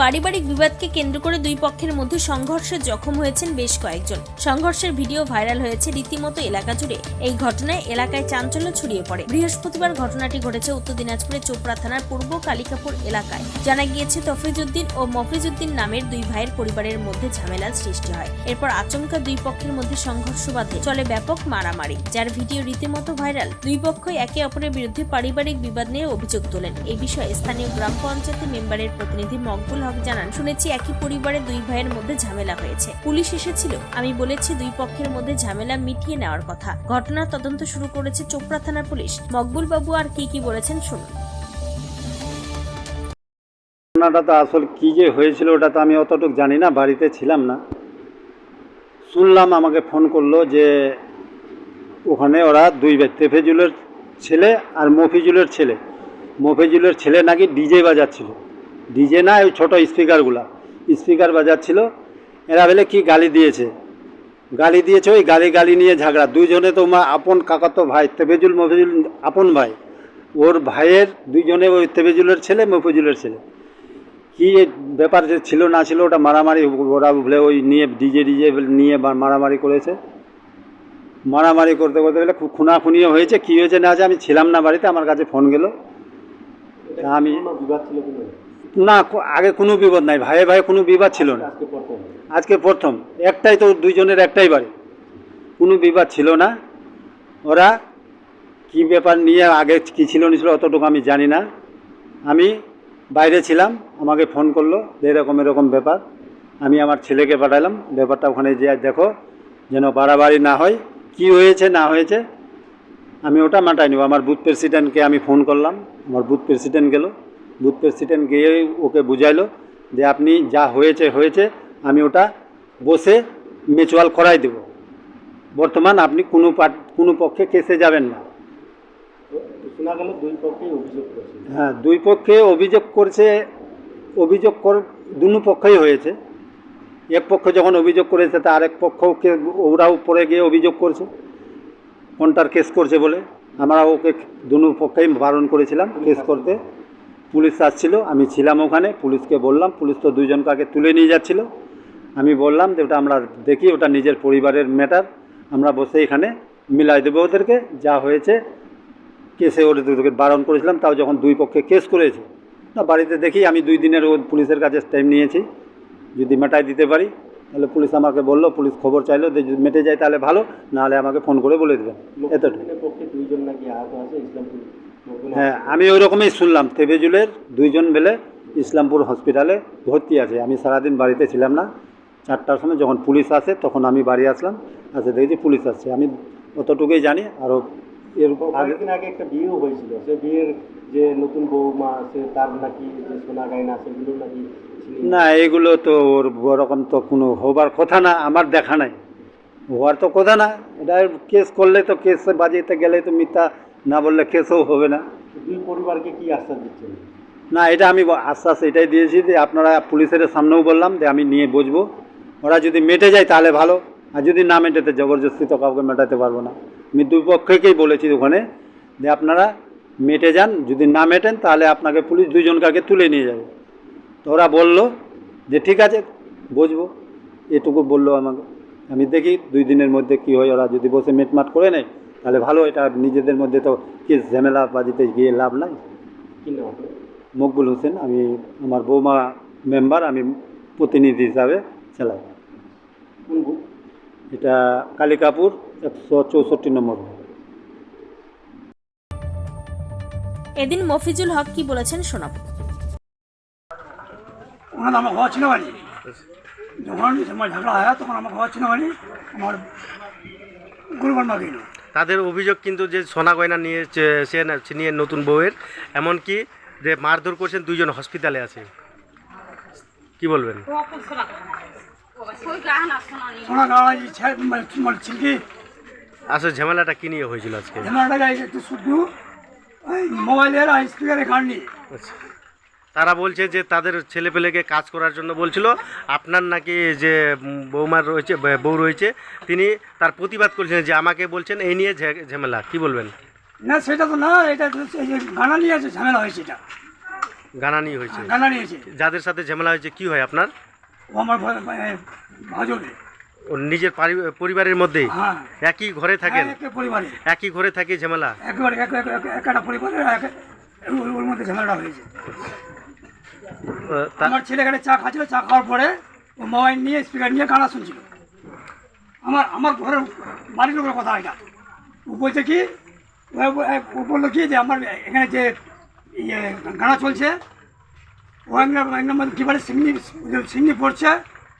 পারিবারিক বিবাদকে কেন্দ্র করে দুই পক্ষের মধ্যে সংঘর্ষে জখম হয়েছেন বেশ কয়েকজন। সংঘর্ষের ভিডিও ভাইরাল হয়েছে রীতিমতো এলাকা জুড়ে। এই ঘটনায় এলাকায় চাঞ্চল্য ছড়িয়ে পড়ে। বৃহস্পতিবার ঘটনাটি ঘটেছে উত্তর দিনাজপুরের চোপড়া থানার পূর্ব কালিকাপুর এলাকায়। জানা গিয়েছে, তফরিজউদ্দিন ও মফিজউদ্দিন নামের দুই ভাইয়ের পরিবারের মধ্যে ঝামেলার সৃষ্টি হয়। এরপর আচমকা দুই পক্ষের মধ্যে সংঘর্ষ বাধে। চলে ব্যাপক মারামারি, যার ভিডিও রীতিমতো ভাইরাল। দুই পক্ষই একে অপরের বিরুদ্ধে পারিবারিক বিবাদ নিয়ে অভিযোগ তোলেন। এই বিষয়ে স্থানীয় গ্রাম পঞ্চায়েতের মেম্বারের প্রতিনিধি মকবুল হক জানান, শুনেছি একই পরিবারে দুই ভাইয়ের মধ্যে ঝামেলা হয়েছে। পুলিশ এসেছিল। আমি বলেছি, দুই পক্ষের মধ্যে ঝামেলা মিটিয়ে নেওয়ার কথা। ঘটনার তদন্ত শুরু করেছে চোপড়া থানার পুলিশ। মকবুল বাবু আর কি কি বলেছেন শুনুন। ঘটনাটা তো আসল কী যে হয়েছিল, ওটা তো আমি অতটুকু জানি না, বাড়িতে ছিলাম না। শুনলাম, আমাকে ফোন করল যে ওখানে ওরা দুই ব্যক্তি তেফেজুলের ছেলে আর মফিজুলের ছেলে। মফিজুলের ছেলে নাকি ডিজে বাজাচ্ছিল। ডিজে না ওই ছোটো স্পিকারগুলা। স্পিকার বাজাচ্ছিল। এরা বলে, কি গালি দিয়েছে? গালি দিয়েছে ওই গালি গালি নিয়ে ঝগড়া। দুইজনে তো মা, আপন কাকাতো ভাই, তেফেজুল, মফিজুল, আপন ভাই। ওর ভাইয়ের দুইজনে ওই তেফেজুলের ছেলে, মফিজুলের ছেলে। কি ব্যাপার যে ছিল না ছিল, ওটা মারামারি, ওরা বলে, ওই নিয়ে ডিজে ডিজে নিয়ে মারামারি করেছে। মারামারি করতে করতে খু- খুনাখুনিও হয়েছে, কী হয়েছে না আছে আমি ছিলাম না বাড়িতে, আমার কাছে ফোন গেল। আমি না আগে কোনো বিপদ নাই ভাইয়ে ভাই কোনো বিবাদ ছিল না। আজকে প্রথম? একটাই তো দুইজনের একটাই বাড়ি। কোনো বিবাদ ছিল না। ওরা কি ব্যাপার নিয়ে আগে কী ছিল না ছিল অতটুকু আমি জানি না। আমি বাইরে ছিলাম আমাকে ফোন করল যে এরকম এরকম ব্যাপার। আমি আমার ছেলেকে পাঠালাম ব্যাপারটা ওখানে যে দেখো যেন বাড়াবাড়ি না হয় কি হয়েছে না হয়েছে আমি ওটা মাটাই নেব। আমার বুথ প্রেসিডেন্টকে আমি ফোন করলাম আমার বুথ প্রেসিডেন্ট গেল। বুথ প্রেসিডেন্ট গিয়ে ওকে বুঝাইলো যে আপনি যা হয়েছে হয়েছে আমি ওটা বসে মিউচুয়াল করাই দেব। বর্তমান আপনি কোনো পার্ট কোনো পক্ষে কেসে যাবেন না। শোনা গেল দুই পক্ষেই অভিযোগ করেছে। হ্যাঁ দুই পক্ষে অভিযোগ করছে অভিযোগ কর দুনো পক্ষই হয়েছে। এক পক্ষ যখন অভিযোগ করেছে তা আরেক পক্ষকে ওরা পরে গিয়ে অভিযোগ করছে কোনটার কেস করছে বলে। আমরা ওকে দুনো পক্ষেই বারণ করেছিলাম কেস করতে। পুলিশ আসছিল আমি ছিলাম ওখানে পুলিশকে বললাম পুলিশ তো দুইজনকে আগে তুলে নিয়ে যাচ্ছিল। আমি বললাম যে ওটা আমরা দেখি ওটা নিজের পরিবারের ম্যাটার আমরা বসে এখানে মিলাই দেবো ওদেরকে যা হয়েছে। কেসে ওদেরকে বারণ করেছিলাম তাও যখন দুই পক্ষে কেস করেছে। না বাড়িতে দেখি আমি দুই দিনের ও পুলিশের কাছে টাইম নিয়েছি। যদি মেটাই দিতে পারি তাহলে পুলিশ আমাকে বলল পুলিশ খবর চাইলো যে যদি মেটে যায় তাহলে ভালো নাহলে আমাকে ফোন করে বলে দেবেন। এতটুকু। আছে হ্যাঁ আমি ওই রকমই শুনলাম তেবেজুলের দুইজন মিলে ইসলামপুর হসপিটালে ভর্তি আছে। আমি সারাদিন বাড়িতে ছিলাম না। চারটার সময় যখন পুলিশ আসে তখন আমি বাড়ি আসলাম। আসে দেখেছি পুলিশ আসছে। আমি অতটুকুই জানি আরও এর আগে কয়েকদিন আগে একটা বিয়েও হয়েছিল। সে বিয়ের যে নতুন বৌমা সে তার নাকি যে সোনা গায়না সেগুলো নাকি না এগুলো তো ওর ওরকম তো কোনো হবার কথা না আমার দেখা নাই। হওয়ার তো কথা না। এটা কেস করলে তো কেস বাজিতে গেলে তো মিথ্যা না বললে কেসও হবে না। দুই পরিবারকে কি আশ্বাস দিচ্ছেন? না এটা আমি আশ্বাস এটাই দিয়েছি যে আপনারা পুলিশের সামনেও বললাম যে আমি নিয়ে বুঝব ওরা যদি মেটে যায় তাহলে ভালো আর যদি না মেটাতে জবরদস্তি তো কাউকে মেটাতে পারব না। আমি দুই পক্ষকেই বলেছি ওখানে যে আপনারা মেটে যান যদি না মেটেন তাহলে আপনাকে পুলিশ দুইজনকে আগে তুলে নিয়ে যাবে। তো ওরা বলল যে ঠিক আছে বুঝব এটুকু বলল আমাকে। আমি দেখি দুই দিনের মধ্যে কি হয় ওরা যদি বসে মেটমাট করে নেয় তাহলে ভালো এটা নিজেদের মধ্যে তো কেস ঝামেলা বাজিতে গিয়ে লাভ নাই। কি মকবুল হোসেন আমি আমার বৌমা মেম্বার আমি প্রতিনিধি হিসাবে চালাই। এটা কালিকাপুর একশো চৌষট্টি নম্বর এদিন মফিজুল হক কি বলেছেন শোনাবো। ওখানে আমার ঘর ছিল বাড়ি যখন ঝগড়া হয় তখন আমার ঘর ছিল বাড়ি আমার গুরুবার মাগিল তাদের অভিযোগ কিন্তু যে সোনা গয়না নিয়ে সে নিয়ে নতুন বউয়ের এমনকি যে মারধর করছেন দুইজন হসপিটালে আছে। কি বলবেন? আসলে ঝামেলাটা কি নিয়ে হয়েছিল আজকে? ঝামেলাটা একটু শুদ্ধ মোবাইলের নিয়ে আচ্ছা। তারা বলছে যে তাদের ছেলেপেলেকে কাজ করার জন্য বলছিল। আপনার নাকি যে বৌমার রয়েছে বউ রয়েছে তিনি তার প্রতিবাদ করছেন যে আমাকে বলছেন এই নিয়ে ঝামেলা কি বলবেন? না সেটা তো না এটা গানা নিয়ে আছে ঝামেলা হয়েছে এটা। গানানি হয়েছে। গানা নিয়েছে যাদের সাথে ঝামেলা হয়েছে কি হয় আপনার? ও আমার নিজের পরিবারের মধ্যেই হ্যাঁ। একই ঘরে থাকেন? এক একই ঘরে থাকে ঝামেলা? একেবারে এক এক- এক- একটা পরিবারে এক- ওর মধ্যে ঝামেলাটা হয়েছে। আমার ছেলে এখানে চা খাচ্ছিল চা খাওয়ার পরে ও মোবাইল নিয়ে স্পিকার নিয়ে গানা শুনছিল। আমার আমার ঘরের বাড়ির লোকের কথা এটা। ও বলছে কি ও- বলল কি যে আমার এখানে যে ইয়ে গানা চলছে ও এক নম্বর এক নম্বর কী বলে সিঙ্গি সিঙ্গি পড়ছে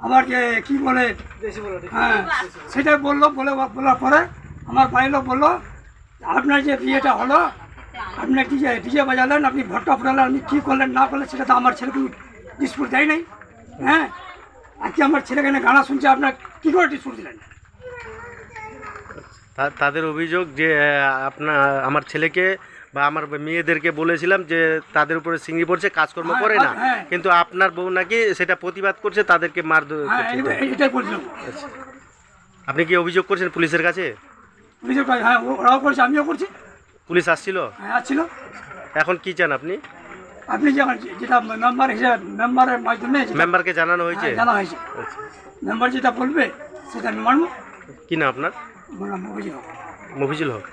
আমার যে কি বলে হ্যাঁ সেটাই বলল বলে বলার পরে আমার বাড়ির লোক বলল আপনার যে বিয়েটা হলো আপনি ডিজে ডিজে বাজালেন আপনি ভট্টা ফুটালেন আপনি কী করলেন না করলেন সেটা তো আমার ছেলেকে ডিসপুট দেয় নাই। হ্যাঁ? আজকে আমার ছেলে এখানে গানা শুনছে আপনার কী করে ডিসপুট দিলেন? তাদের অভিযোগ যে আপনার আমার ছেলেকে বা আমার মেয়েদেরকে বলেছিলাম যে তাদের উপরে সিঙ্গি পড়ছে কাজকর্ম হ্যাঁ, করে না। হ্যাঁ। কিন্তু আপনার বউ নাকি সেটা প্রতিবাদ করছে তাদেরকে মার হ্যাঁ এটাই আপনি কি অভিযোগ করছেন পুলিশের কাছে? অভিযোগ হ্যাঁ ওরাও করছে আমিও করছি। পুলিশ আসছিল? হ্যাঁ আসছিল। এখন কি চান আপনি? আপনি যে যেটা মেম্বার হিসেবে মেম্বারের মাধ্যমে যেটা- মেম্বারকে জানানো হয়েছে? হ্যাঁ, জানা হয়েছে। মেম্বার যেটা বলবে সেটা আমি মানবো। কি না আপনার? আমার নাম অভিযোগ মফিজুল হক।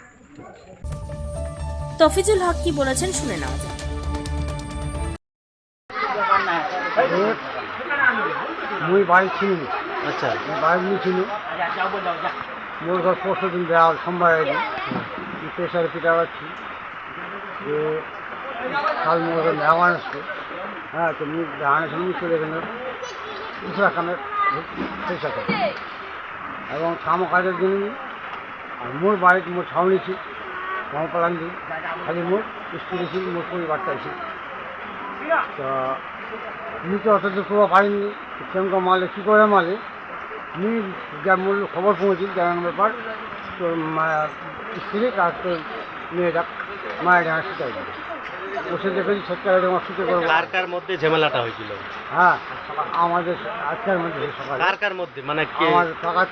তফিজুল হক কি বলেছেন শুনে নেওয়া যাক। মুই বাড়ি ছিল। আচ্ছা। বাড়ি ছিল। মোর ঘর পরশু দিন দেওয়া সোমবার একদিন প্রেশারে পিঠা পাচ্ছি যে কাল মোর মেহমান আসছে হ্যাঁ তো মুখ দাঁড়ানোর সময় চলে গেল। উত্তরাখণ্ডের প্রেশার এবং কাম কাজের জন্য আর মোর বাড়িতে মোর ছাউনি ছিল মহাপালান দিন খালি মোর স্কুলে ছিল, মোর পরিবারটা ছিল। তো আমি তো অত করব পারিনি সেরকম মালে, কী করে মালে? আমি যা মূল্য খবর পৌঁছি জানানো ব্যাপার। তো মা- স্ত্রী আর তোর মেয়েটা মায়ের শিকার করে বসে দেখেছি সত্যি শুতে করব কার কার মধ্যে ঝামেলাটা হয়েছিল? হ্যাঁ আমাদের আজকের মধ্যে সকালে। কার কার মধ্যে? মানে কে? আমার কাকা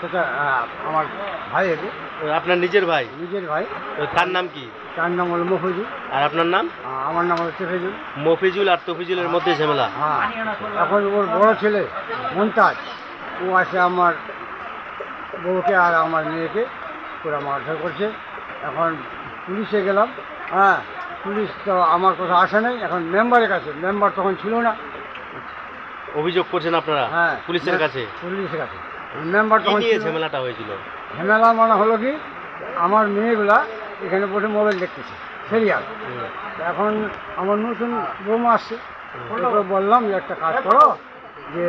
সেটা আমার ভাই একে আপনার নিজের ভাই? নিজের ভাই। তার নাম কি? তার নাম হলো মফিজুল। আর আপনার নাম? আমার নাম হলো তেফেজুল মফিজুল আর তফিজুলের মধ্যে ঝামেলা? হ্যাঁ এখন ওর বড় ছেলে মন্তাজ ও আছে আমার বউকে আর আমার মেয়েকে পুরো মারধর করছে। এখন পুলিশে গেলাম। হ্যাঁ। পুলিশ তো আমার কথা আসে নাই। এখন মেম্বারের কাছে। মেম্বার তখন ছিল না। অভিযোগ করছেন আপনারা? হ্যাঁ। পুলিশের কাছে? পুলিশের কাছে। মেম্বার তখন। ঝামেলাটা হয়েছিল? ঝামেলা মানে হলো কি? আমার মেয়েগুলা এখানে বসে মোবাইল দেখতেছে সিরিয়াল। এখন আমার নতুন বৌমা আসছে। বললাম যে একটা কাজ করো যে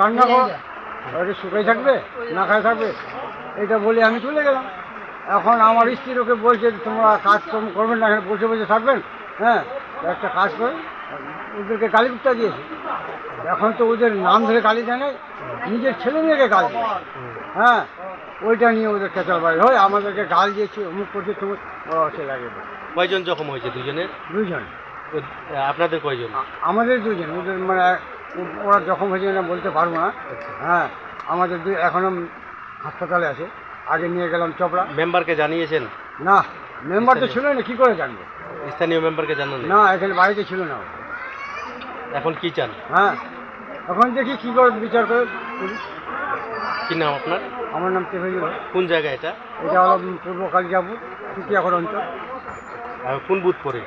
রান্না করো। ওটা শুকাই থাকবে? না খায় থাকবে? এটা বলে আমি চলে গেলাম। এখন আমার স্ত্রী ওকে বলছে তোমরা কাজ কর্ম করবেন না এখানে বসে বসে থাকবেন। হ্যাঁ একটা কাজ করে ওদেরকে গালি গুপ্তা দিয়েছে। এখন তো ওদের নাম ধরে গালি দেয় নাই নিজের ছেলে মেয়েকে গালি দেয়। হ্যাঁ ওইটা নিয়ে ওদের কেচাল বাড়ি। হয় আমাদেরকে গাল দিয়েছে অমুক করছে তুমি ওরা সে লাগে। কয়জন জখম হয়েছে দুজনের? দুজন আপনাদের কয়জন? আমাদের দুজন ওদের মানে ওরা জখম হয়েছে না বলতে পারব না। হ্যাঁ আমাদের দুই এখনও হাসপাতালে আছে। আগে নিয়ে গেলাম চপড়া। মেম্বারকে জানিয়েছেন? না মেম্বার তো ছিল না কি করে জানব? স্থানীয় মেম্বারকে জানান না এখানে বাড়িতে ছিল না এখন কি চান? হ্যাঁ এখন দেখি কী করে বিচার করে কি নাম আপনার? আমার নাম তেফেজুল কোন জায়গা এটা? এটা হলো পূর্ব কালিকাপুর তৃতীয়াখর অঞ্চল। আর কোন বুথ পরে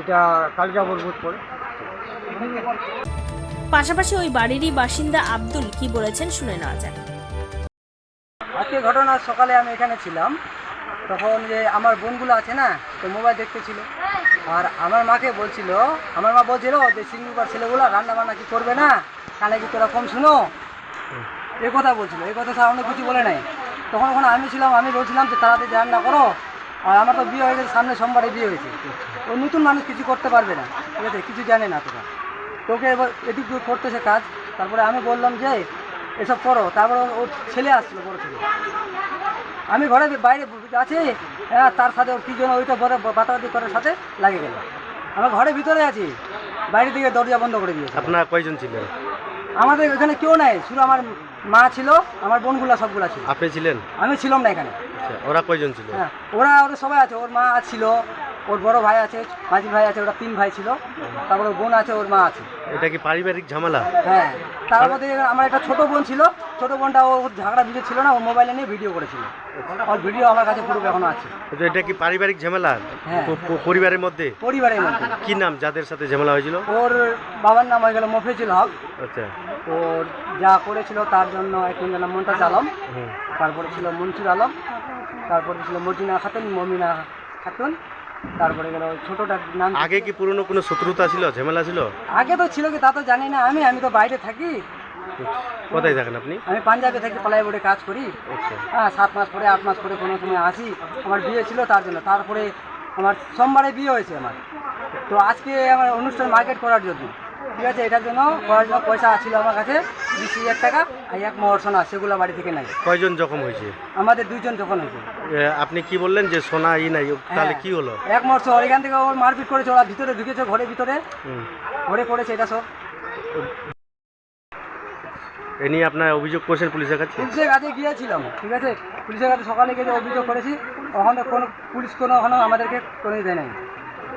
এটা কালিকাপুর বুথ পড়ে। পাশাপাশি ওই বাড়িরই বাসিন্দা আব্দুল কি বলেছেন শুনে নেওয়া যাক। আজকে ঘটনা, সকালে আমি এখানে ছিলাম। তখন যে আমার বোনগুলো আছে না, তো মোবাইল দেখতেছিল। আর আমার মাকে বলছিল, আমার মা বলছিল যে সিঙ্গুবার ছেলেগুলো রান্না বান্না কি করবে না? কানে কি তোরা কম শুনো? এই কথা বলছিল। এই কথা ছাড়া অন্য কিছু বলে নাই। তখন ওখানে আমি ছিলাম, আমি বলছিলাম যে তাড়াতাড়ি রান্না করো। আর আমার তো বিয়ে হয়ে গেছে, সামনে সোমবারে বিয়ে হয়েছে। ও নতুন মানুষ কিছু করতে পারবে না। ঠিক আছে, কিছু জানে না তোরা। তোকে এবার এদিক করতেছে কাজ। তারপরে আমি বললাম যে এসব করো। তারপরে ওর- ছেলে আসছিল বড় ছেলে। আমি ঘরে বাইরে আছি হ্যাঁ তার সাথে ওর কী জন্য ওইটা বড় বাতাবাতি করার সাথে লাগে গেল। আমার ঘরের ভিতরে আছি বাইরে থেকে দরজা বন্ধ করে দিয়েছে। আপনার কয়জন ছিলেন? আমাদের এখানে কেউ নাই শুধু আমার মা ছিল আমার বোনগুলা সবগুলা ছিল। আপনি ছিলেন? আমি ছিলাম না এখানে। আচ্ছা ওরা কয়জন ছিল? হ্যাঁ ওরা ওরা সবাই আছে ওর মা ছিল ওর বড় ভাই আছে মাঝির ভাই আছে ওরা তিন ভাই ছিল। তারপরে বোন আছে ওর মা আছে। এটা কি পারিবারিক ঝামেলা? হ্যাঁ তার মধ্যে আমার একটা ছোট বোন ছিল। ছোট বোনটা ও ঝগড়া ভিডিও ছিল না ও মোবাইলে নিয়ে ভিডিও করেছিল। ওর ভিডিও আমার কাছে পুরো এখনও আছে। তো এটা কি পারিবারিক ঝামেলা? হ্যাঁ। প- পরিবারের মধ্যে? পরিবারের মধ্যে। কি নাম? যাদের সাথে ঝামেলা হয়েছিল? ওর বাবার নাম হয়ে গেল মফিজুল হক। আচ্ছা। ওর যা করেছিল তার জন্য একজন নাম মন্তাজ আলম। হুম। তারপরে ছিল মনসুর আলম। তারপরে ছিল মর্জিনা খাতুন মমিনা খাতুন। তারপরে গেল ছোটটার নাম আগে কি পুরনো কোনো শত্রুতা ছিল ঝামেলা ছিল? আগে তো ছিল কি তা তো জানি না আমি আমি তো বাইরে থাকি। কোথায় থাকেন আপনি? আমি পাঞ্জাবে থাকি প্লাইবোর্ডে কাজ করি। হ্যাঁ সাত মাস পরে আট মাস পরে কোনো সময় আসি। আমার বিয়ে ছিল তার জন্য। তারপরে আমার সোমবারে বিয়ে হয়েছে আমার। তো আজকে আমার অনুষ্ঠান মার্কেট করার জন্য। ঠিক আছে এটার জন্য করার জন্য পয়সা ছিল আমার কাছে বিশ হাজার টাকা আর এক মোহর সোনা সেগুলো বাড়ি থেকে নাই কয়জন জখম হয়েছে? আমাদের দুইজন যখন হয়েছে। এ, আপনি কি বললেন যে সোনা ই নাই তাহলে হ্যাঁ। কি হলো? এক মোহর সোনা এখান থেকে ওর মারপিট করেছে ওরা ভিতরে ঢুকেছে ঘরের ভিতরে। হুম। ঘরে করেছে এটা সব। এ নিয়ে আপনার অভিযোগ করছেন পুলিশের কাছে? পুলিশের কাছে গিয়েছিলাম ঠিক আছে? পুলিশের কাছে সকালে গিয়ে অভিযোগ করেছি ওখানে কোনো পুলিশ কোনো ওখানে আমাদেরকে কোনো দেয় নাই।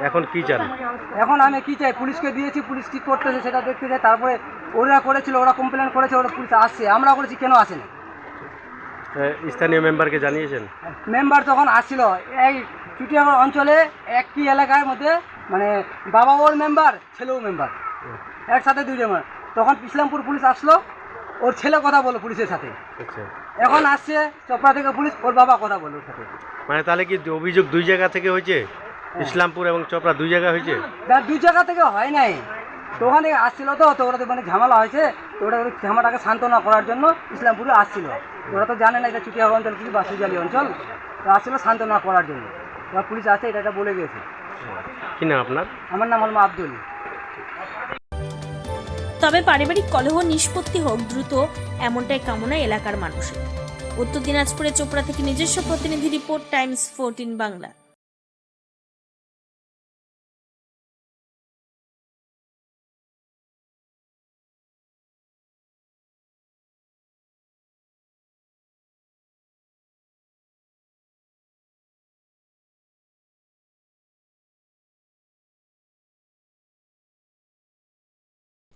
এখন কি চান এখন আমি কি চাই? পুলিশকে দিয়েছি পুলিশ কি করতেছে সেটা দেখতে চাই। তারপরে ওরা করেছিল ওরা কমপ্লেন করেছে ওরা পুলিশ আসছে। আমরা করেছি কেন আসেনি? স্থানীয় মেম্বারকে জানিয়েছেন? মেম্বার তখন আসছিল এই চুটিয়াগড় অঞ্চলে একটি এলাকার মধ্যে মানে বাবা ওর মেম্বার ছেলেও মেম্বার একসাথে দুইজন member। তখন ইসলামপুর পুলিশ আসলো ওর ছেলে কথা বলো পুলিশের সাথে। আচ্ছা। এখন আসছে চোপড়া থেকে পুলিশ ওর বাবা কথা বলো ওর সাথে। মানে তাহলে কি অভিযোগ দুই জায়গা থেকে হয়েছে? ইসলামপুর এবং চোপড়া দুই জায়গায় হয়েছে? দুই জায়গা থেকে হয় নাই। তো ওখানে আসছিল তো তো ওরা তো মানে ঝামেলা হয়েছে। তো ওরা ওই ঝামেলাটাকে সান্ত্বনা করার জন্য ইসলামপুরে আসছিল। ওরা তো জানে না এটা চুটিয়াগড় অঞ্চল কি বা সুজালি অঞ্চল। তো আসছিল সান্ত্বনা করার জন্য। এবার পুলিশ আছে এটা এটা বলে গেছে কি না আপনার? আমার নাম হল আব্দুল। তবে পারিবারিক কলহ নিষ্পত্তি হোক দ্রুত এমনটাই কামনা এলাকার মানুষের। উত্তর দিনাজপুরে চোপড়া থেকে নিজস্ব প্রতিনিধি রিপোর্ট টাইমস ফোরটিন বাংলা।